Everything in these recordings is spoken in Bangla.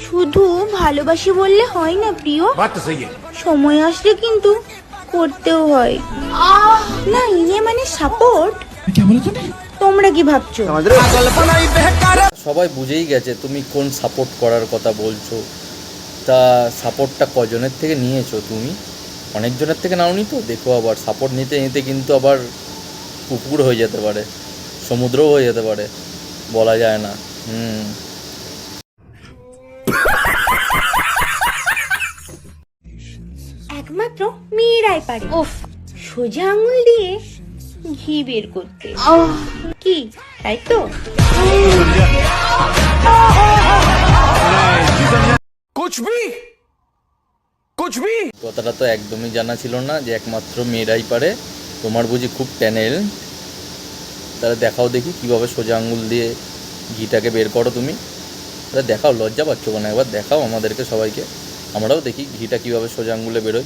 শুধু ভালোবাসি বললে হয় না প্রিয়? সময় আসলে কিন্তু করতেও হয়। না ইয়ে মানে সাপোর্ট তোমরা কি ভাবছ? সবাই বুঝেই গেছে তুমি কোন সাপোর্ট করার কথা বলছো। তা সাপোর্টটা কজনের থেকে নিয়েছো তুমি? অনেকজনের থেকে নাওনি তো? দেখো আবার সাপোর্ট নিতে নিতে কিন্তু আবার পুকুর হয়ে যেতে পারে সমুদ্রও হয়ে যেতে পারে বলা যায় না। হুম। পারে। উফ। সোজা আঙুল দিয়ে ঘি বের করতে। কি তাই তো? কথাটা তো একদমই জানা ছিল না যে একমাত্র মেয়েরাই পারে। তোমার বুঝি খুব ট্যানেল। তাহলে দেখাও দেখি কীভাবে সোজা আঙুল দিয়ে ঘিটাকে বের করো তুমি। তাহলে দেখাও লজ্জা পাচ্ছ কোনো? একবার দেখাও আমাদেরকে সবাইকে। আমরাও দেখি ঘিটা কীভাবে সোজা আঙুলে বেরোয়।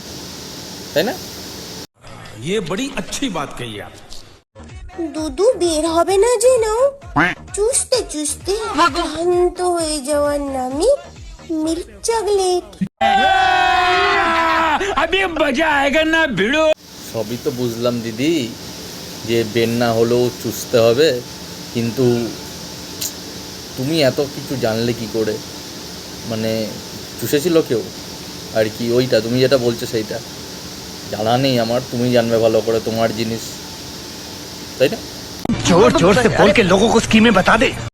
তাই না ये बड़ी अच्छी बात कही आप দুদু বের হবে না যেন চুষতে চুষতে ক্লান্ত হয়ে যাওয়ার নামে মিল্ক চকলেট अभी मजा आएगा ना भिड़ो সবই তো বুঝলাম দিদি যে বের না হলেও চুষতে হবে কিন্তু তুমি এত কিছু জানলে কি করে মানে চুষেছিল কেউ আর কি ওইটা তুমি যেটা বলছো সেইটা জানা নেই আমার তুমি জানবে ভালো করে তোমার জিনিস। তাই না? জোর জোর সে কে লোগো কো স্কিমে বাতা দে